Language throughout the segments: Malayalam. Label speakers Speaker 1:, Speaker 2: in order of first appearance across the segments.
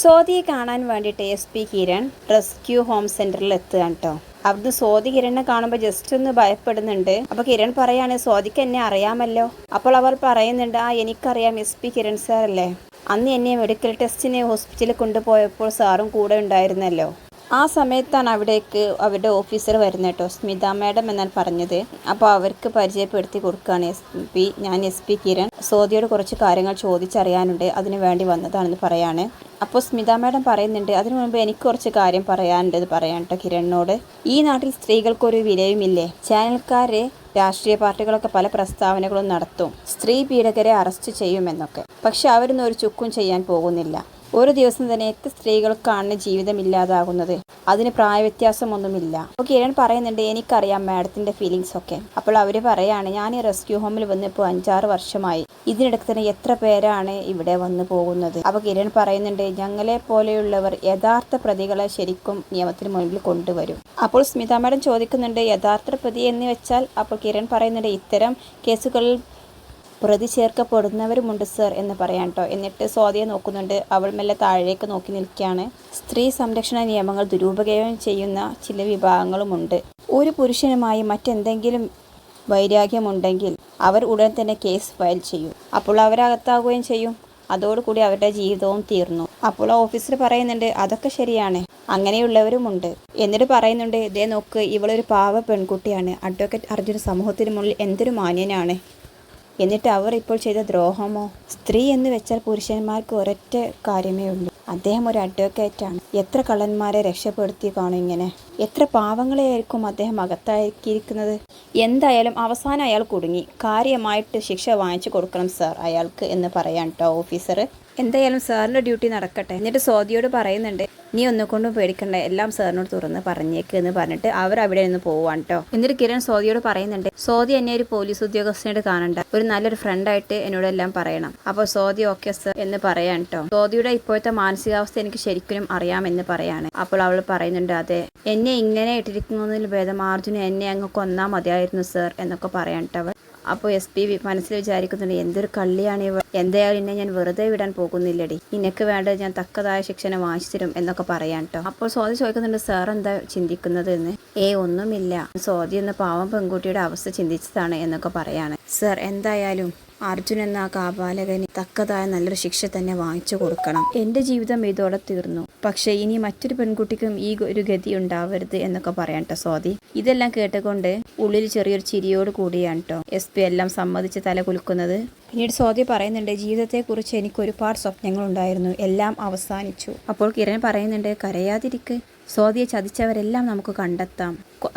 Speaker 1: സ്വാതിയെ കാണാൻ വേണ്ടിയിട്ട് S P Kiran rescue home സെന്ററിൽ എത്തുകയാണ് കേട്ടോ അവിടുന്ന് സ്വാതി കിരണിനെ കാണുമ്പോൾ ജസ്റ്റ് ഒന്ന് ഭയപ്പെടുന്നുണ്ട്. അപ്പോൾ കിരൺ പറയാണ് സ്വാതിക്ക് എന്നെ അറിയാമല്ലോ. അപ്പോൾ അവർ പറയുന്നുണ്ട് ആ എനിക്കറിയാം എസ് പി കിരൺ സാർ അല്ലേ? അന്ന് എന്നെ മെഡിക്കൽ ടെസ്റ്റിന് ഹോസ്പിറ്റലിൽ കൊണ്ടുപോയപ്പോൾ സാറും കൂടെ ഉണ്ടായിരുന്നല്ലോ. ആ സമയത്താണ് അവിടേക്ക് അവരുടെ ഓഫീസർ വരുന്നത് കേട്ടോ. സ്മിത മാഡം എന്നാണ് പറഞ്ഞത്. അപ്പോൾ അവർക്ക് പരിചയപ്പെടുത്തി കൊടുക്കുകയാണ് എസ് പി ഞാൻ എസ് പി കിരൺ. സോദിയോട് കുറച്ച് കാര്യങ്ങൾ ചോദിച്ചറിയാനുണ്ട്. അതിനു വേണ്ടി വന്നതാണെന്ന് പറയാണ്. അപ്പോൾ സ്മിത മാഡം പറയുന്നുണ്ട് അതിനു മുൻപ് എനിക്ക് കുറച്ച് കാര്യം പറയാനുണ്ടെന്ന് പറയാൻ കേട്ടോ കിരണിനോട്. ഈ നാട്ടിൽ സ്ത്രീകൾക്കൊരു വിലയുമില്ലേ? ചാനൽക്കാരെ രാഷ്ട്രീയ പാർട്ടികളൊക്കെ പല പ്രസ്താവനകളും നടത്തും. സ്ത്രീ പീഡകരെ അറസ്റ്റ് ചെയ്യുമെന്നൊക്കെ പക്ഷെ അവരൊന്നും ഒരു ചുക്കും ചെയ്യാൻ പോകുന്നില്ല. ഒരു ദിവസം തന്നെ എത്ര സ്ത്രീകൾക്കാണ് ജീവിതം ഇല്ലാതാകുന്നത്? അതിന് പ്രായവ്യത്യാസമൊന്നുമില്ല. അപ്പോൾ കിരൺ പറയുന്നുണ്ട് എനിക്കറിയാം മാഡത്തിന്റെ ഫീലിങ്സ് ഒക്കെ. അപ്പോൾ അവർ പറയാണ് ഞാൻ ഈ റെസ്ക്യൂ ഹോമിൽ വന്നിപ്പോൾ അഞ്ചാറ് വർഷമായി. ഇതിനിടയ്ക്ക് തന്നെ എത്ര പേരാണ് ഇവിടെ വന്നു പോകുന്നത്? അപ്പോൾ കിരൺ പറയുന്നുണ്ട് ഞങ്ങളെ പോലെയുള്ളവർ യഥാർത്ഥ പ്രതികളെ ശരിക്കും നിയമത്തിന് മുൻപിൽ കൊണ്ടുവരും. അപ്പോൾ സ്മിത മാഡം ചോദിക്കുന്നുണ്ട് യഥാർത്ഥ പ്രതി എന്ന് വെച്ചാൽ? അപ്പോൾ കിരൺ പറയുന്നുണ്ട് ഇത്തരം കേസുകളിൽ പ്രതി ചേർക്കപ്പെടുന്നവരുമുണ്ട് സർ എന്ന് പറയാൻ കേട്ടോ എന്നിട്ട് സ്വാതിയെ നോക്കുന്നുണ്ട്. അവൾ മെല്ലെ താഴേക്ക് നോക്കി നിൽക്കുകയാണ്. സ്ത്രീ സംരക്ഷണ നിയമങ്ങൾ ദുരുപയോഗം ചെയ്യുന്ന ചില വിഭാഗങ്ങളുമുണ്ട്. ഒരു പുരുഷനുമായി മറ്റെന്തെങ്കിലും വൈരാഗ്യമുണ്ടെങ്കിൽ അവർ ഉടൻ തന്നെ കേസ് ഫയൽ ചെയ്യും. അപ്പോൾ അവരകത്താവുകയും ചെയ്യും. അതോടുകൂടി അവരുടെ ജീവിതവും തീർന്നു. അപ്പോൾ ഓഫീസർ പറയുന്നുണ്ട് അതൊക്കെ ശരിയാണ്. അങ്ങനെയുള്ളവരുമുണ്ട്. എന്നിട്ട് പറയുന്നുണ്ട് ഇതേ നോക്ക് ഇവളൊരു പാവ പെൺകുട്ടിയാണ്. അഡ്വക്കേറ്റ് അർജുന സമൂഹത്തിന് മുന്നിൽ എന്തൊരു മാന്യനാണ്. എന്നിട്ട് അവർ ഇപ്പോൾ ചെയ്ത ദ്രോഹമോ സ്ത്രീ എന്ന് വെച്ചാൽ പുരുഷന്മാർക്ക് ഒരൊറ്റ കാര്യമേ ഉള്ളൂ. അദ്ദേഹം ഒരു അഡ്വക്കേറ്റാണ് എത്ര കള്ളന്മാരെ രക്ഷപ്പെടുത്തി കാണും ഇങ്ങനെ? എത്ര പാവങ്ങളെയായിരിക്കും അദ്ദേഹം അകത്താക്കിയിരിക്കുന്നത്? എന്തായാലും അവസാനം അയാൾ കുടുങ്ങി. കാര്യമായിട്ട് ശിക്ഷ വാങ്ങിച്ചു കൊടുക്കണം സാർ അയാൾക്ക് എന്ന് പറയാൻ കേട്ടോ ഓഫീസർ. എന്തായാലും സാറിന്റെ ഡ്യൂട്ടി നടക്കട്ടെ. എന്നിട്ട് സ്വാതിയോട് പറയുന്നുണ്ട് നീ ഒന്നുകൊണ്ടും പേടിക്കണ്ട എല്ലാം സാറിനോട് തുറന്ന് പറഞ്ഞേക്ക് എന്ന് പറഞ്ഞിട്ട് അവർ അവിടെ നിന്ന് പോവാൻ കേട്ടോ എന്നിട്ട് കിരൺ സ്വാതിയോട് പറയുന്നുണ്ട് സ്വാതി എന്നെ ഒരു പോലീസ് ഉദ്യോഗസ്ഥനായിട്ട് കാണണ്ട. ഒരു നല്ലൊരു ഫ്രണ്ടായിട്ട് എന്നോട് എല്ലാം പറയണം. അപ്പോൾ സ്വാതി ഓക്കെ സർ എന്ന് പറയാൻ കേട്ടോ സ്വാതിയുടെ ഇപ്പോഴത്തെ മാനസികാവസ്ഥ എനിക്ക് ശരിക്കും അറിയാമെന്ന് പറയാണ്. അപ്പോൾ അവൾ പറയുന്നുണ്ട് അതെ എന്നെ ഇങ്ങനെ ഇട്ടിരിക്കുന്നതിൽ ഭേദം അർജുന എന്നെ അങ്ങ് കൊന്നാ മതിയായിരുന്നു സർ എന്നൊക്കെ പറയാൻ കേട്ടോ അപ്പോൾ എസ് പി മനസ്സിൽ വിചാരിക്കുന്നുണ്ട് എന്തൊരു കള്ളിയാണ് ഇവ? എന്തായാലും എന്നെ ഞാൻ വെറുതെ വിടാൻ പോകുന്നില്ലടി. നിനക്ക് വേണ്ട ഞാൻ തക്കതായ ശിക്ഷനെ വാങ്ങിച്ചു തരും എന്നൊക്കെ പറയാൻ കേട്ടോ അപ്പോൾ സ്വാതി ചോദിക്കുന്നുണ്ട് സാർ എന്താ ചിന്തിക്കുന്നത് എന്ന് ഏ ഒന്നുമില്ല. സ്വാതി എന്ന പാവം പെൺകുട്ടിയുടെ അവസ്ഥ ചിന്തിച്ചതാണ് എന്നൊക്കെ പറയാണ്. സാർ എന്തായാലും അർജുൻ എന്ന ആ കാപാലകന് തക്കതായ നല്ലൊരു ശിക്ഷ തന്നെ വാങ്ങിച്ചു കൊടുക്കണം. എന്റെ ജീവിതം ഇതോടെ തീർന്നു. പക്ഷേ ഇനി മറ്റൊരു പെൺകുട്ടിക്കും ഈ ഒരു ഗതി ഉണ്ടാവരുത് എന്നൊക്കെ പറയാം കേട്ടോ സ്വാതി. ഇതെല്ലാം കേട്ടുകൊണ്ട് ഉള്ളിൽ ചെറിയൊരു ചിരിയോട് കൂടിയാണ് കേട്ടോ എസ് പി എല്ലാം സമ്മതിച്ച് തല കുലുക്കുന്നത്. പിന്നീട് സ്വാതി പറയുന്നുണ്ട് ജീവിതത്തെക്കുറിച്ച് എനിക്ക് ഒരുപാട് സ്വപ്നങ്ങൾ ഉണ്ടായിരുന്നു എല്ലാം അവസാനിച്ചു. അപ്പോൾ കിരൺ പറയുന്നുണ്ട് കരയാതിരിക്ക്. സ്വാതിയെ ചതിച്ചവരെല്ലാം നമുക്ക് കണ്ടെത്താം.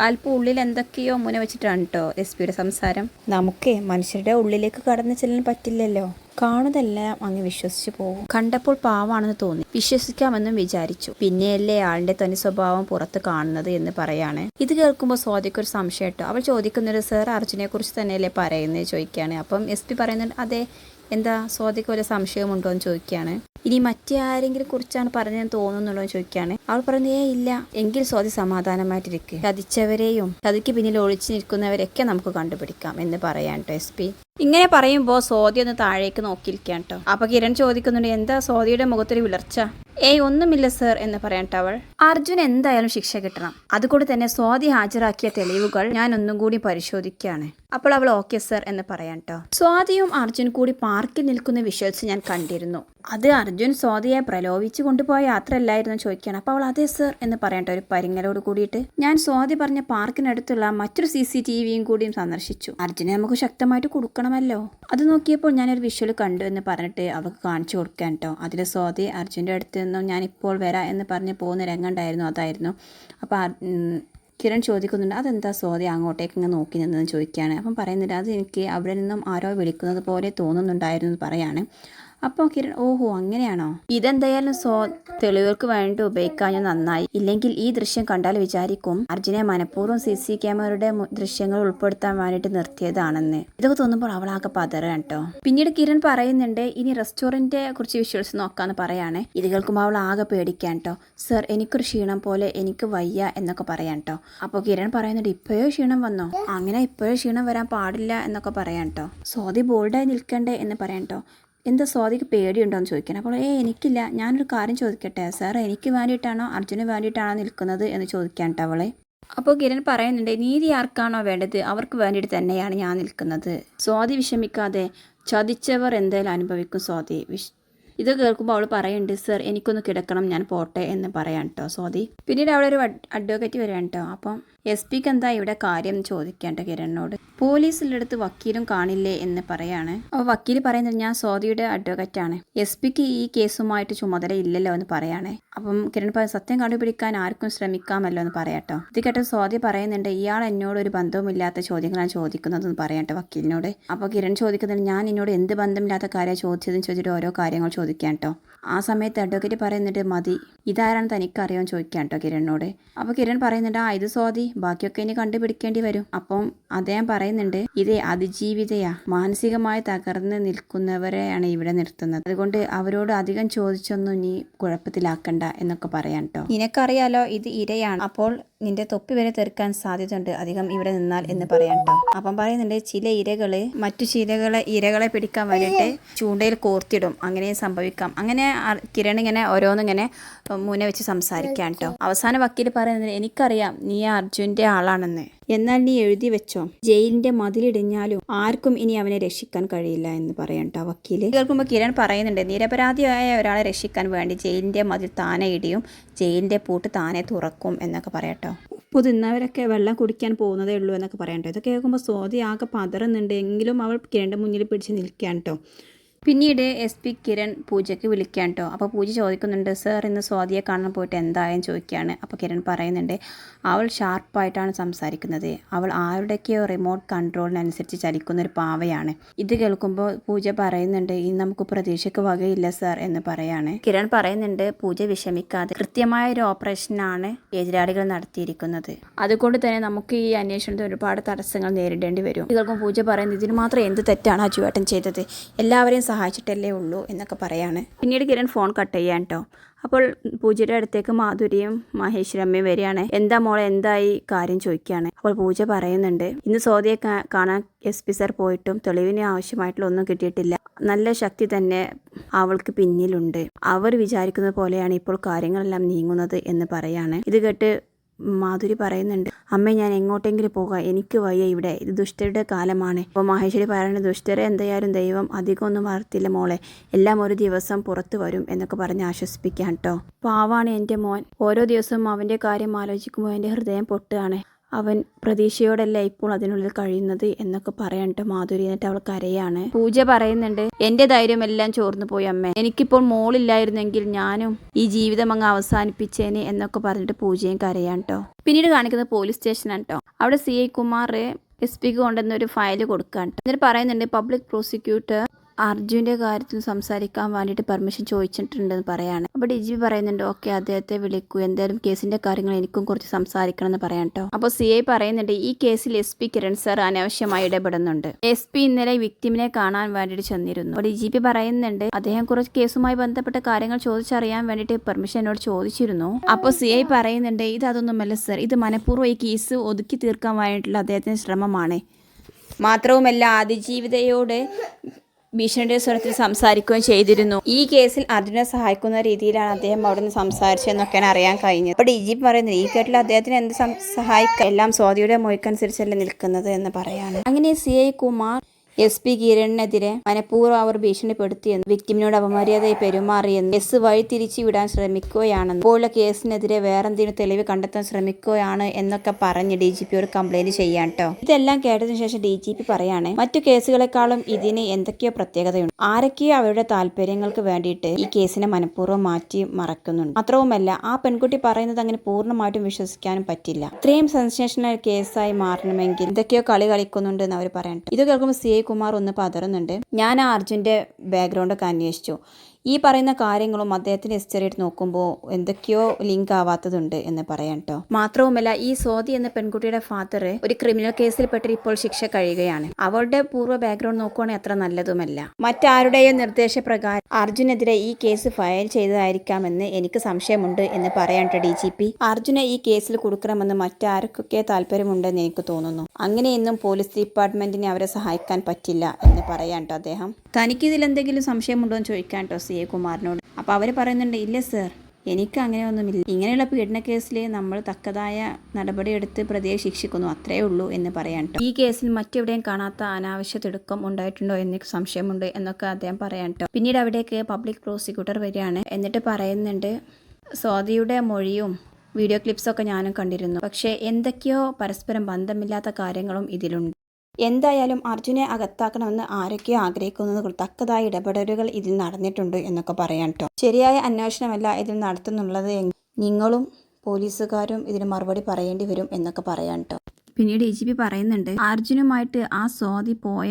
Speaker 1: അല്പം ഉള്ളിൽ എന്തൊക്കെയോ മുന വെച്ചിട്ടാണ് കേട്ടോ എസ് പിയുടെ സംസാരം. നമുക്ക് മനുഷ്യരുടെ ഉള്ളിലേക്ക് കടന്നു ചെല്ലാൻ പറ്റില്ലല്ലോ. കാണുന്നതെല്ലാം അങ്ങ് വിശ്വസിച്ചു പോകും. കണ്ടപ്പോൾ പാവാണെന്ന് തോന്നി. വിശ്വസിക്കാമെന്നും വിചാരിച്ചു. പിന്നെയല്ലേ ആളിന്റെ തനി സ്വഭാവം പുറത്ത് കാണുന്നത് എന്ന് പറയാണ്. ഇത് കേൾക്കുമ്പോൾ സ്വാതിക്ക് ഒരു സംശയം കേട്ടോ. അവൾ ചോദിക്കുന്നൊരു സർ അർജുനെ കുറിച്ച് തന്നെയല്ലേ പറയുന്നത് ചോദിക്കുകയാണ്. അപ്പം എസ് പി പറയുന്നുണ്ട് അതെ എന്താ സ്വാതിക്ക് വല്ല സംശയമുണ്ടോ എന്ന് ചോദിക്കുകയാണ്. ഇനി മറ്റേ ആരെങ്കിലും കുറിച്ചാണ് പറഞ്ഞതെന്ന് തോന്നുന്നുണ്ടോ എന്ന് ചോദിക്കുകയാണ്. അവൾ പറഞ്ഞു ഏ ഇല്ല. എങ്കിൽ സ്വാതി സമാധാനമായിട്ടിരിക്കുക ചതിച്ചവരെയും ചതിക്ക് പിന്നിൽ ഒളിച്ചു നിൽക്കുന്നവരെയൊക്കെ നമുക്ക് കണ്ടുപിടിക്കാം എന്ന് പറയാൻ കേട്ടോ എസ് പി. ഇങ്ങനെ പറയുമ്പോൾ സോദി ഒന്ന് താഴേക്ക് നോക്കിയിരിക്കാൻ കേട്ടോ. അപ്പൊ കിരൺ ചോദിക്കുന്നുണ്ട് എന്താ സോദിയുടെ മുഖത്തൊരു വിളർച്ച? ഏയ് ഒന്നുമില്ല സർ എന്ന് പറയാൻ അവൾ. അർജുൻ എന്തായാലും ശിക്ഷ കിട്ടണം. അതുകൊണ്ട് തന്നെ സ്വാതി ഹാജരാക്കിയ തെളിവുകൾ ഞാൻ ഒന്നും കൂടി പരിശോധിക്കുകയാണ്. അപ്പോൾ അവൾ ഓക്കെ സർ എന്ന് പറയാൻ കേട്ടോ. സ്വാതിയും അർജുൻ കൂടി പാർക്കിൽ നിൽക്കുന്ന വിഷ്വൽസ് ഞാൻ കണ്ടിരുന്നു. അത് അർജുൻ സ്വാതിയെ പ്രലോഭിച്ചു കൊണ്ടുപോയ യാത്രയല്ലായിരുന്നു ചോദിക്കുകയാണ്. അപ്പോൾ അവൾ അതെ സർ എന്ന് പറയട്ടെ ഒരു പരിങ്ങലോട് കൂടിയിട്ട് ഞാൻ സ്വാതി പറഞ്ഞ പാർക്കിനടുത്തുള്ള മറ്റൊരു സി സി ടി വിയും കൂടിയും സന്ദർശിച്ചു. അർജുനെ നമുക്ക് ശക്തമായിട്ട് കൊടുക്കണമല്ലോ. അത് നോക്കിയപ്പോൾ ഞാനൊരു വിഷ്വൽ കണ്ടു എന്ന് പറഞ്ഞിട്ട് അവൾക്ക് കാണിച്ചു കൊടുക്കാൻ കേട്ടോ. അതിൽ സ്വാതി അർജുന്റെ അടുത്ത് നിന്നും ഞാൻ ഇപ്പോൾ വരാം എന്ന് പറഞ്ഞ് പോകുന്ന രംഗമുണ്ടായിരുന്നു അതായിരുന്നു. അപ്പോൾ കിരൺ ചോദിക്കുന്നുണ്ട് അതെന്താ സ്വാതി അങ്ങോട്ടേക്ക് ഇങ്ങനെ നോക്കി നിന്നെന്ന് ചോദിക്കുകയാണ്? അപ്പം പറയുന്നുണ്ട് അത് എനിക്ക് അവിടെ നിന്നും ആരോ വിളിക്കുന്നത് പോലെ തോന്നുന്നുണ്ടായിരുന്നു എന്ന് പറയാണ്. അപ്പോൾ കിരൺ ഓഹോ അങ്ങനെയാണോ? ഇതെന്തായാലും സോ തെളിവുകൾക്ക് വേണ്ടി ഉപയോഗിക്കാഞ്ഞു നന്നായി. ഇല്ലെങ്കിൽ ഈ ദൃശ്യം കണ്ടാൽ വിചാരിക്കും അർജുനെ മനഃപൂർവം സി സി ക്യാമറയുടെ ദൃശ്യങ്ങൾ ഉൾപ്പെടുത്താൻ വേണ്ടിയിട്ട് നിർത്തിയതാണെന്ന്. ഇതൊക്കെ തോന്നുമ്പോൾ അവളാകെ പതറ കേട്ടോ. പിന്നീട് കിരൺ പറയുന്നുണ്ട് ഇനി റെസ്റ്റോറന്റിനെ കുറിച്ച് വിഷ്വൽസ് നോക്കാന്ന് പറയാണ്. ഇത് കേൾക്കുമ്പോൾ അവൾ ആകെ പേടിക്കാൻ കേട്ടോ. സർ എനിക്കൊരു ക്ഷീണം പോലെ എനിക്ക് വയ്യ എന്നൊക്കെ പറയാൻ കേട്ടോ. അപ്പോൾ കിരൺ പറയുന്നുണ്ട് ഇപ്പോഴോ ക്ഷീണം വന്നോ? അങ്ങനെ ഇപ്പോഴോ ക്ഷീണം വരാൻ പാടില്ല എന്നൊക്കെ പറയാൻ കേട്ടോ. സ്വാതി ബോൾഡായി നിൽക്കണ്ടേ എന്ന് പറയാൻ കേട്ടോ. എന്താ സ്വാതിക്ക് പേടിയുണ്ടോയെന്ന് ചോദിക്കാൻ. അപ്പോൾ ഏ എനിക്കില്ല. ഞാനൊരു കാര്യം ചോദിക്കട്ടെ? സാർ എനിക്ക് വേണ്ടിയിട്ടാണോ അർജുന് വേണ്ടിയിട്ടാണോ നിൽക്കുന്നത്? എന്ന് ചോദിക്കാൻ കേട്ടോ അവളെ. അപ്പോൾ കിരൺ പറയുന്നുണ്ട് നീതി ആർക്കാണോ വേണ്ടത്? അവർക്ക് വേണ്ടിയിട്ട് തന്നെയാണ് ഞാൻ നിൽക്കുന്നത്. സ്വാതി വിഷമിക്കാതെ ചതിച്ചവർ എന്തായാലും അനുഭവിക്കും സ്വാതി. വിഷ് ഇത് കേൾക്കുമ്പോൾ അവൾ പറയുന്നുണ്ട് സർ എനിക്കൊന്ന് കിടക്കണം ഞാൻ പോട്ടെ എന്ന് പറയാൻ കേട്ടോ സ്വാതി. പിന്നീട് അവിടെ ഒരു അഡ്വക്കേറ്റ് വരാൻ കേട്ടോ അപ്പം എസ് പിക്ക് എന്താ ഇവിടെ കാര്യം ചോദിക്കേണ്ട കിരണിനോട്? പോലീസിലെടുത്ത് വക്കീലും കാണില്ലേ എന്ന് പറയാണ്. അപ്പോൾ വക്കീൽ പറയുന്നത് ഞാൻ സ്വാതിയുടെ അഡ്വക്കേറ്റ് ആണ്. എസ് പിക്ക് ഈ കേസുമായിട്ട് ചുമതല ഇല്ലല്ലോ എന്ന് പറയാണ്. അപ്പം കിരൺ പറയും സത്യം കണ്ടുപിടിക്കാൻ ആർക്കും ശ്രമിക്കാമല്ലോ എന്ന് പറയാട്ടോ. ഇത് കേട്ട സ്വാതി പറയുന്നുണ്ട് ഇയാൾ എന്നോട് ഒരു ബന്ധവുമില്ലാത്ത ചോദ്യങ്ങളാണ് ചോദിക്കുന്നതെന്ന് പറയട്ടെ വക്കീലിനോട്. അപ്പോൾ കിരൺ ചോദിക്കുന്നത് ഞാൻ എന്നോട് എന്ത് ബന്ധമില്ലാത്ത കാര്യം ചോദിച്ചതെന്ന് ചോദിച്ചിട്ട് ഓരോ കാര്യങ്ങൾ ചോദിക്കാൻ കേട്ടോ ആ സമയത്ത് അഡ്വക്കേറ്റ് പറയുന്നുണ്ട് മതി ഇതാരാണ് തനിക്കറിയാമെന്ന് ചോദിക്കാൻ കേട്ടോ കിരണിനോട്. അപ്പോൾ കിരൺ പറയുന്നുണ്ട് ആ ഇത് സ്വാതി ബാക്കിയൊക്കെ ഇനി കണ്ടുപിടിക്കേണ്ടി വരും. അപ്പം അദ്ദേഹം പറയുന്നുണ്ട് ഇതേ അതിജീവിതയാ. മാനസികമായി തകർന്ന് നിൽക്കുന്നവരെയാണ് ഇവിടെ നിർത്തുന്നത്. അതുകൊണ്ട് അവരോട് അധികം ചോദിച്ചൊന്നും നീ കുഴപ്പത്തിലാക്കണ്ട എന്നൊക്കെ പറയാൻ കേട്ടോ. നിനക്കറിയാലോ ഇത് ഇരയാണ്. അപ്പോൾ നിന്റെ തൊപ്പി വരെ തീർക്കാൻ സാധ്യതയുണ്ട്. അധികം ഇവിടെ നിന്നാൽ എന്ന് പറയാൻ കേട്ടോ. അപ്പം പറയുന്നുണ്ട് ചില ഇരകൾ മറ്റു ചിലകളെ ഇരകളെ പിടിക്കാൻ വേണ്ടിയിട്ട് ചൂണ്ടയിൽ കോർത്തിടും. അങ്ങനെ സംഭവിക്കാം. അങ്ങനെ കിരൺ ഇങ്ങനെ ഓരോന്നിങ്ങനെ മുനെ വെച്ച് സംസാരിക്കാൻ കേട്ടോ. അവസാന വക്കീൽ പറയുന്നത് എനിക്കറിയാം നീ അർജുന്റെ ആളാണെന്ന്. എന്നാൽ നീ എഴുതി വെച്ചോ ജയിലിന്റെ മതിലിടിഞ്ഞാലും ആർക്കും ഇനി അവനെ രക്ഷിക്കാൻ കഴിയില്ല എന്ന് പറയണ്ട വക്കീൽ. കേൾക്കുമ്പോൾ കിരൺ പറയുന്നുണ്ട് നിരപരാധിയായ ഒരാളെ രക്ഷിക്കാൻ വേണ്ടി ജയിലിന്റെ മതിൽ താനെ ഇടിയും ജയിലിന്റെ പൂട്ട് താനെ തുറക്കും എന്നൊക്കെ പറയട്ടോ. ഉപ്പ് തിന്നവരൊക്കെ വെള്ളം കുടിക്കാൻ പോകുന്നതേ ഉള്ളൂ എന്നൊക്കെ പറയണ്ടോ ഇതൊക്കെ കേൾക്കുമ്പോൾ സ്വാതി ആകെ പതറുന്നുണ്ട്. എങ്കിലും അവൾ കിരണിന്റെ മുന്നിൽ പിടിച്ച് നിൽക്കാൻ കേട്ടോ പിന്നീട് എസ് പി കിരൺ പൂജയ്ക്ക് വിളിക്കാൻ കേട്ടോ അപ്പോൾ പൂജ ചോദിക്കുന്നുണ്ട് സർ ഇന്ന് സ്വാതിയെ കാണാൻ പോയിട്ട് എന്തായെന്ന് ചോദിക്കുകയാണ് അപ്പോൾ കിരൺ പറയുന്നുണ്ട് അവൾ ഷാർപ്പായിട്ടാണ് സംസാരിക്കുന്നത്. അവൾ ആരുടെയൊക്കെയോ റിമോട്ട് കൺട്രോളിനനുസരിച്ച് ചലിക്കുന്ന ഒരു പാവയാണ്. ഇത് കേൾക്കുമ്പോൾ പൂജ പറയുന്നുണ്ട് ഇന്ന് നമുക്ക് പ്രതീക്ഷയ്ക്ക് വകയില്ല സർ എന്ന് പറയാണ്. കിരൺ പറയുന്നുണ്ട് പൂജ വിഷമിക്കാതെ കൃത്യമായ ഒരു ഓപ്പറേഷനാണ് എതിരാളികൾ നടത്തിയിരിക്കുന്നത്. അതുകൊണ്ട് തന്നെ നമുക്ക് ഈ അന്വേഷണത്തിൽ ഒരുപാട് തടസ്സങ്ങൾ നേരിടേണ്ടി വരും. കേൾക്കുമ്പോൾ പൂജ പറയുന്നത് ഇതിന് മാത്രം എന്ത് തെറ്റാണ് ആ ചുവേട്ടൻ ചെയ്തത്? എല്ലാവരെയും സഹായിച്ചിട്ടല്ലേ ഉള്ളൂ എന്നൊക്കെ പറയാണ്. പിന്നീട് കിരൺ ഫോൺ കട്ട് ചെയ്യാൻ കേട്ടോ അപ്പോൾ പൂജയുടെ അടുത്തേക്ക് മാധുരിയും മഹേശ്വരമ്മയും വരികയാണ്. എന്താ മോളെ എന്തായി കാര്യം ചോദിക്കുകയാണ്. അപ്പോൾ പൂജ പറയുന്നുണ്ട് ഇന്ന് സോദിയെ കാണാൻ എസ് പി സാർ പോയിട്ടും തെളിവിന് ആവശ്യമായിട്ടുള്ള ഒന്നും കിട്ടിയിട്ടില്ല. നല്ല ശക്തി തന്നെ അവൾക്ക് പിന്നിലുണ്ട്. അവർ വിചാരിക്കുന്നത് പോലെയാണ് ഇപ്പോൾ കാര്യങ്ങളെല്ലാം നീങ്ങുന്നത് എന്ന് പറയാണ്. ഇത് കേട്ട് മാധുരി പറയുന്നുണ്ട് അമ്മ ഞാൻ എങ്ങോട്ടെങ്കിലും പോകാം. എനിക്ക് വയ്യ ഇവിടെ. ഇത് ദുഷ്ടരുടെ കാലമാണ്. അപ്പോൾ മഹേശ്വരി പറയുന്നത് ദുഷ്ടരെ എന്തായാലും ദൈവം അധികം ഒന്നും വളർത്തില്ല മോളെ. എല്ലാം ഒരു ദിവസം പുറത്തു വരും എന്നൊക്കെ പറഞ്ഞ് ആശ്വസിപ്പിക്കാൻ കേട്ടോ. പാവാണ് എന്റെ മോൻ. ഓരോ ദിവസവും അവന്റെ കാര്യം ആലോചിക്കുമ്പോൾ എന്റെ ഹൃദയം പൊട്ടുകയാണ്. അവൻ പ്രതീക്ഷയോടല്ല ഇപ്പോൾ അതിനുള്ളിൽ കഴിയുന്നത് എന്നൊക്കെ പറയണ്ട മാധുരി എന്നിട്ട് അവൾ കരയാണ്. പൂജ പറയുന്നുണ്ട് എന്റെ ധൈര്യമെല്ലാം ചോർന്നു പോയി അമ്മ. എനിക്കിപ്പോൾ മോളില്ലായിരുന്നെങ്കിൽ ഞാനും ഈ ജീവിതം അങ്ങ് അവസാനിപ്പിച്ചേനെ എന്നൊക്കെ പറഞ്ഞിട്ട് പൂജയും കരയാണ് കേട്ടോ പിന്നീട് കാണിക്കുന്നത് പോലീസ് സ്റ്റേഷനാണ് കേട്ടോ അവിടെ സി ഐ കുമാർ എസ് പിക്ക് കൊണ്ടുവന്ന ഒരു ഫയൽ കൊടുക്കാൻ ട്ടോ. എന്നിട്ട് പറയുന്നുണ്ട് പബ്ലിക് പ്രോസിക്യൂട്ടർ അർജുന്റെ കാര്യത്തിൽ സംസാരിക്കാൻ വേണ്ടിയിട്ട് പെർമിഷൻ ചോദിച്ചിട്ടുണ്ടെന്ന് പറയാണ്. അപ്പോൾ ഡി ജി പി പറയുന്നുണ്ട് ഓക്കെ അദ്ദേഹത്തെ വിളിക്കൂ. എന്തായാലും കേസിന്റെ കാര്യങ്ങൾ എനിക്കും കുറച്ച് സംസാരിക്കണം എന്ന് പറയാം കേട്ടോ അപ്പോൾ സി ഐ പറയുന്നുണ്ട് ഈ കേസിൽ എസ് പി കിരൺ സർ അനാവശ്യമായി ഇടപെടുന്നുണ്ട്. എസ് പി ഇന്നലെ വിക്ടിമിനെ കാണാൻ വേണ്ടിയിട്ട് ചെന്നിരുന്നു. അപ്പോൾ ഡി ജി പി പറയുന്നുണ്ട് അദ്ദേഹം കുറച്ച് കേസുമായി ബന്ധപ്പെട്ട കാര്യങ്ങൾ ചോദിച്ചറിയാൻ വേണ്ടിയിട്ട് പെർമിഷൻ എന്നോട് ചോദിച്ചിരുന്നു. അപ്പോൾ സി ഐ പറയുന്നുണ്ട് ഇത് അതൊന്നുമല്ല സർ ഇത് മനഃപൂർവം ഈ കേസ് ഒതുക്കി തീർക്കാൻ വേണ്ടിയിട്ടുള്ള അദ്ദേഹത്തിന്റെ ശ്രമമാണ്. മാത്രവുമല്ല അതിജീവിതയോട് ഭീഷണിയുടെ സ്വരത്തിൽ സംസാരിക്കുകയും ചെയ്തിരുന്നു. ഈ കേസിൽ അർജുനെ സഹായിക്കുന്ന രീതിയിലാണ് അദ്ദേഹം അവിടെ നിന്ന് സംസാരിച്ചതെന്നൊക്കെയാണ് അറിയാൻ കഴിഞ്ഞത്. അപ്പോൾ ഡി ജി പറയുന്നത് ഈ കേട്ടിൽ അദ്ദേഹത്തിന് എന്ത് സഹായിക്കാം എല്ലാം സ്വാതിയുടെ മൊഴിക്കനുസരിച്ചല്ലേ നിൽക്കുന്നത് എന്ന് പറയാണ്. അങ്ങനെ C I Kumar S P കിരണിനെതിരെ മനഃപൂർവം അവർ ഭീഷണിപ്പെടുത്തിയെന്ന് വിക്ടിമിനോട് അപമര്യാദയായി പെരുമാറിയെന്ന് എസ് വഴി തിരിച്ചു വിടാൻ ശ്രമിക്കുകയാണെന്ന് ഇപ്പോഴുള്ള കേസിനെതിരെ വേറെന്തെങ്കിലും തെളിവ് കണ്ടെത്താൻ ശ്രമിക്കുകയാണ് എന്നൊക്കെ പറഞ്ഞ് ഡി ജി പിയോട് കംപ്ലൈന്റ് ചെയ്യാൻ കേട്ടോ ഇതെല്ലാം കേട്ടതിനു ശേഷം ഡി ജി പി പറയാണ് മറ്റു കേസുകളെക്കാളും ഇതിന് എന്തൊക്കെയോ പ്രത്യേകതയുണ്ട്. ആരൊക്കെയോ അവരുടെ താല്പര്യങ്ങൾക്ക് വേണ്ടിയിട്ട് ഈ കേസിനെ മനഃപൂർവം മാറ്റി മറക്കുന്നുണ്ട്. മാത്രവുമല്ല ആ പെൺകുട്ടി പറയുന്നത് അങ്ങനെ പൂർണമായിട്ടും വിശ്വസിക്കാനും പറ്റില്ല. ഇത്രയും സെൻസേഷണൽ കേസായി മാറണമെങ്കിൽ എന്തൊക്കെയോ കളി കളിക്കുന്നുണ്ട് എന്ന് അവർ പറയണ്ട. ഇത് കേൾക്കുമ്പോൾ സി ഐ കുമാർ ഒന്ന് പതറുന്നുണ്ട്. ഞാൻ ആ അർജുന്റെ ബാക്ക്ഗ്രൗണ്ടൊക്കെ അന്വേഷിച്ചു. ഈ പറയുന്ന കാര്യങ്ങളും അദ്ദേഹത്തിന്റെ ഹിസ്റ്ററി നോക്കുമ്പോൾ എന്തൊക്കെയോ ലിങ്ക് ആവാത്തതുണ്ട് എന്ന് പറയാം കേട്ടോ മാത്രവുമല്ല ഈ സ്വാതി എന്ന പെൺകുട്ടിയുടെ ഫാദർ ഒരു ക്രിമിനൽ കേസിൽ ഇപ്പോൾ ശിക്ഷ കഴിയുകയാണ്. അവളുടെ പൂർവ ബാക്ക്ഗ്രൗണ്ട് നോക്കുവാണെങ്കിൽ അത്ര നല്ലതുമല്ല. മറ്റാരുടെയും നിർദ്ദേശപ്രകാരം അർജുനെതിരെ ഈ കേസ് ഫയൽ ചെയ്തതായിരിക്കാമെന്ന് എനിക്ക് സംശയമുണ്ട് എന്ന് പറയാം കേട്ടോ ഡി ജി പി അർജുനെ ഈ കേസിൽ കൊടുക്കണമെന്ന് മറ്റാർക്കൊക്കെ താല്പര്യമുണ്ടെന്ന് എനിക്ക് തോന്നുന്നു. അങ്ങനെയൊന്നും പോലീസ് ഡിപ്പാർട്ട്മെന്റിനെ അവരെ സഹായിക്കാൻ പറ്റില്ല എന്ന് പറയാം കേട്ടോ അദ്ദേഹം. തനിക്ക് ഇതിൽ എന്തെങ്കിലും സംശയമുണ്ടോ എന്ന് ചോദിക്കാം കേട്ടോ സി. എ കുമാറിനോട് അപ്പോൾ അവർ പറയുന്നുണ്ട് ഇല്ല സർ എനിക്ക് അങ്ങനെയൊന്നുമില്ല. ഇങ്ങനെയുള്ള പീഡന കേസിൽ നമ്മൾ തക്കതായ നടപടിയെടുത്ത് പ്രതിയെ ശിക്ഷിക്കുന്നു അത്രേ ഉള്ളൂ എന്ന് പറയാൻ ഈ കേസിൽ മറ്റെവിടെയും കാണാത്ത അനാവശ്യ തിടുക്കം ഉണ്ടായിട്ടുണ്ടോ എന്ന് സംശയമുണ്ട് എന്നൊക്കെ അദ്ദേഹം പറയാൻ പിന്നീട് അവിടേക്ക് പബ്ലിക് പ്രോസിക്യൂട്ടർ വരികയാണ്. എന്നിട്ട് പറയുന്നുണ്ട് സ്വാതിയുടെ മൊഴിയും വീഡിയോ ക്ലിപ്സൊക്കെ ഞാനും കണ്ടിരുന്നു. പക്ഷേ എന്തൊക്കെയോ പരസ്പരം ബന്ധമില്ലാത്ത കാര്യങ്ങളും ഇതിലുണ്ട്. എന്തായാലും അർജുനെ അകത്താക്കണമെന്ന് ആരൊക്കെയോ ആഗ്രഹിക്കുന്നത് തക്കതായ ഇടപെടലുകൾ ഇതിൽ നടന്നിട്ടുണ്ട് എന്നൊക്കെ പറയാൻ കേട്ടോ ശരിയായ അന്വേഷണമല്ല ഇതിൽ നടത്തുന്നുള്ളത് നിങ്ങളും പോലീസുകാരും ഇതിന് മറുപടി പറയേണ്ടി വരും എന്നൊക്കെ പറയാൻ കേട്ടോ പിന്നീട് ഡി ജി പി പറയുന്നുണ്ട് അർജുനുമായിട്ട് ആ സ്വാതി പോയ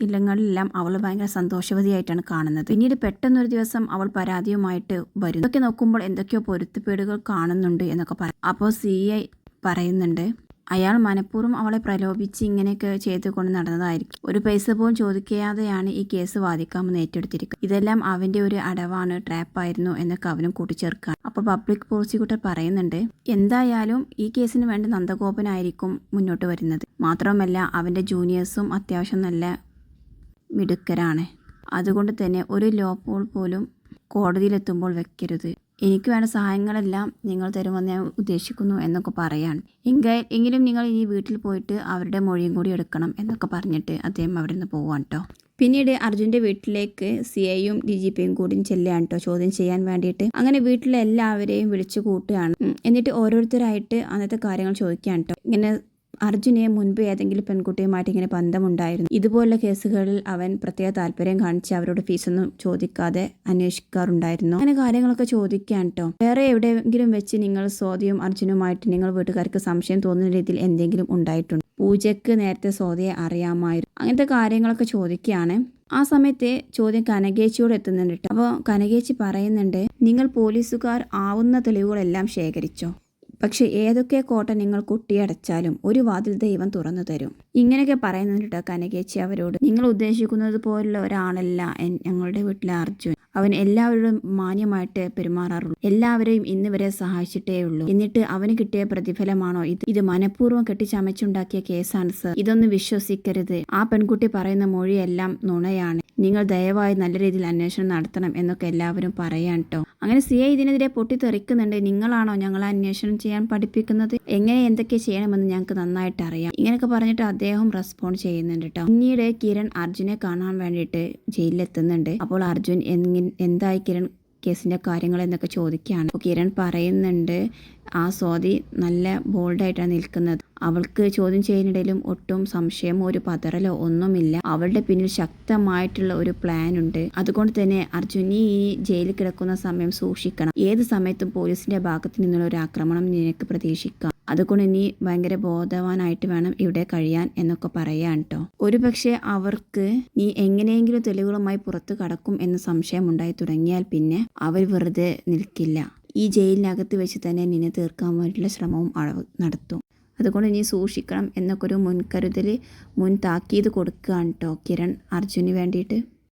Speaker 1: ഇല്ലങ്ങളിലെല്ലാം അവൾ ഭയങ്കര സന്തോഷവതിയായിട്ടാണ് കാണുന്നത്. പിന്നീട് പെട്ടെന്നൊരു ദിവസം അവൾ പരാതിയുമായിട്ട് വരും ഇതൊക്കെ നോക്കുമ്പോൾ എന്തൊക്കെയോ പൊരുത്തപ്പേടുകൾ കാണുന്നുണ്ട് എന്നൊക്കെ പറയും അപ്പോൾ സി ഐ പറയുന്നുണ്ട് അയാൾ മനഃപൂർവം അവളെ പ്രലോഭിച്ച് ഇങ്ങനെയൊക്കെ ചെയ്തുകൊണ്ട് നടന്നതായിരിക്കും. ഒരു പൈസ പോലും ചോദിക്കാതെയാണ് ഈ കേസ് വാദിക്കാമെന്ന് ഏറ്റെടുത്തിരിക്കുന്നത്. ഇതെല്ലാം അവന്റെ ഒരു അടവാണ് ട്രാപ്പായിരുന്നു എന്നൊക്കെ അവനും കൂട്ടിച്ചേർക്കുകയാണ് അപ്പോൾ പബ്ലിക് പ്രോസിക്യൂട്ടർ പറയുന്നുണ്ട് എന്തായാലും ഈ കേസിന് വേണ്ടി നന്ദഗോപനായിരിക്കും മുന്നോട്ട് വരുന്നത്. മാത്രമല്ല അവന്റെ ജൂനിയേഴ്സും അത്യാവശ്യം നല്ല മിടുക്കരാണ്. അതുകൊണ്ട് തന്നെ ഒരു ലോ പോൾ പോലും കോടതിയിലെത്തുമ്പോൾ വെക്കരുത്. എനിക്ക് വേണ്ട സഹായങ്ങളെല്ലാം നിങ്ങൾ തരുമെന്ന് ഞാൻ ഉദ്ദേശിക്കുന്നു എന്നൊക്കെ പറയാൻ എങ്ക എങ്കിലും നിങ്ങൾ ഈ വീട്ടിൽ പോയിട്ട് അവരുടെ മൊഴിയും കൂടി എടുക്കണം എന്നൊക്കെ പറഞ്ഞിട്ട് അദ്ദേഹം അവിടെ നിന്ന് പോവാൻ കേട്ടോ പിന്നീട് അർജുന്റെ വീട്ടിലേക്ക് സി ഐയും ഡി ജി പിയും കൂടി ചെല്ലുകയാണ് കേട്ടോ ചോദ്യം ചെയ്യാൻ വേണ്ടിയിട്ട്. അങ്ങനെ വീട്ടിലെ എല്ലാവരെയും വിളിച്ചു കൂട്ടുകയാണ്. എന്നിട്ട് ഓരോരുത്തരായിട്ട് അന്നത്തെ കാര്യങ്ങൾ ചോദിക്കുകയാണ് കേട്ടോ ഇങ്ങനെ അർജുനെ മുൻപ് ഏതെങ്കിലും പെൺകുട്ടിയുമായിട്ട് ഇങ്ങനെ ബന്ധമുണ്ടായിരുന്നു. ഇതുപോലുള്ള കേസുകളിൽ അവൻ പ്രത്യേക താല്പര്യം കാണിച്ച് അവരോട് ഫീസൊന്നും ചോദിക്കാതെ അന്വേഷിക്കാറുണ്ടായിരുന്നു. അങ്ങനെ കാര്യങ്ങളൊക്കെ ചോദിക്കാൻ കേട്ടോ വേറെ എവിടെയെങ്കിലും വെച്ച് നിങ്ങൾ സ്വാതിയും അർജുനുമായിട്ട് നിങ്ങൾ വീട്ടുകാർക്ക് സംശയം തോന്നുന്ന രീതിയിൽ എന്തെങ്കിലും ഉണ്ടായിട്ടുണ്ട്? പൂജയ്ക്ക് നേരത്തെ സ്വാതിയെ അറിയാമായിരുന്നു. അങ്ങനത്തെ കാര്യങ്ങളൊക്കെ ചോദിക്കുകയാണ്. ആ സമയത്തെ ചോദ്യം കനകേച്ചിയോട് എത്തുന്നുണ്ട് അപ്പോൾ കനകേച്ചി പറയുന്നുണ്ട് നിങ്ങൾ പോലീസുകാർ ആവുന്ന തെളിവുകളെല്ലാം ശേഖരിച്ചോ? പക്ഷെ ഏതൊക്കെ കോട്ട നിങ്ങൾ കൊട്ടിയടച്ചാലും ഒരു വാതിൽ ദൈവം തുറന്നു തരും. ഇങ്ങനെയൊക്കെ പറയുന്നുണ്ട് കനകേച്ചി അവരോട്. നിങ്ങൾ ഉദ്ദേശിക്കുന്നത് പോലുള്ള ഒരാളല്ല ഞങ്ങളുടെ വീട്ടിലെ അർജുൻ. അവൻ എല്ലാവരോടും മാന്യമായിട്ട് പെരുമാറാറുള്ളൂ. എല്ലാവരെയും ഇന്ന് വരെ സഹായിച്ചിട്ടേ ഉള്ളൂ. എന്നിട്ട് അവന് കിട്ടിയ പ്രതിഫലമാണോ ഇത്? ഇത് മനഃപൂർവം കെട്ടിച്ചമച്ചുണ്ടാക്കിയ കേസാണ് സർ. ഇതൊന്നും വിശ്വസിക്കരുത്. ആ പെൺകുട്ടി പറയുന്ന മൊഴിയെല്ലാം നുണയാണ്. നിങ്ങൾ ദയവായി നല്ല രീതിയിൽ അന്വേഷണം നടത്തണം എന്നൊക്കെ എല്ലാവരും പറയാൻ കേട്ടോ അങ്ങനെ സി ഐ ഇതിനെതിരെ പൊട്ടിത്തെറിക്കുന്നുണ്ട്. നിങ്ങളാണോ ഞങ്ങളെ അന്വേഷണം ചെയ്യാൻ പഠിപ്പിക്കുന്നത്? എങ്ങനെ എന്തൊക്കെ ചെയ്യണമെന്ന് ഞങ്ങൾക്ക് നന്നായിട്ട് അറിയാം. ഇങ്ങനെയൊക്കെ പറഞ്ഞിട്ട് അദ്ദേഹം റെസ്പോണ്ട് ചെയ്യുന്നുണ്ട് കേട്ടോ പിന്നീട് കിരൺ അർജുനെ കാണാൻ വേണ്ടിയിട്ട് ജയിലിലെത്തുന്നുണ്ട്. അപ്പോൾ അർജുൻ എന്തായി കിരൺ കേസിന്റെ കാര്യങ്ങൾ എന്നൊക്കെ ചോദിക്കുകയാണ്. കിരൺ പറയുന്നുണ്ട് ആ സ്വാതി നല്ല ബോൾഡായിട്ടാണ് നിൽക്കുന്നത്. അവൾക്ക് ചോദ്യം ചെയ്യുന്നിടയിലും ഒട്ടും സംശയമോ ഒരു പതറലോ ഒന്നുമില്ല. അവളുടെ പിന്നിൽ ശക്തമായിട്ടുള്ള ഒരു പ്ലാൻ ഉണ്ട്. അതുകൊണ്ട് തന്നെ അർജുനി ഈ ജയിലിൽ കിടക്കുന്ന സമയം സൂക്ഷിക്കണം. ഏത് സമയത്തും പോലീസിന്റെ ഭാഗത്ത് നിന്നുള്ള ഒരു ആക്രമണം നിനക്ക് പ്രതീക്ഷിക്കാം. അതുകൊണ്ട് ഇനി ഭയങ്കര ബോധവാനായിട്ട് വേണം ഇവിടെ കഴിയാൻ എന്നൊക്കെ പറയാൻ കേട്ടോ ഒരു പക്ഷേ അവർക്ക് നീ എങ്ങനെയെങ്കിലും തെളിവുകളുമായി പുറത്തു കടക്കും എന്ന സംശയം ഉണ്ടായി തുടങ്ങിയാൽ പിന്നെ അവർ വെറുതെ നിൽക്കില്ല. ഈ ജയിലിനകത്ത് വെച്ച് തന്നെ നിന്നെ തീർക്കാൻ വേണ്ടിയുള്ള ശ്രമവും അളവ് നടത്തും. അതുകൊണ്ട് നീ സൂക്ഷിക്കണം എന്നൊക്കെ ഒരു മുൻകരുതൽ മുൻ താക്കീത് കൊടുക്കുകയാണ് കേട്ടോ കിരൺ അർജുന് വേണ്ടിയിട്ട്.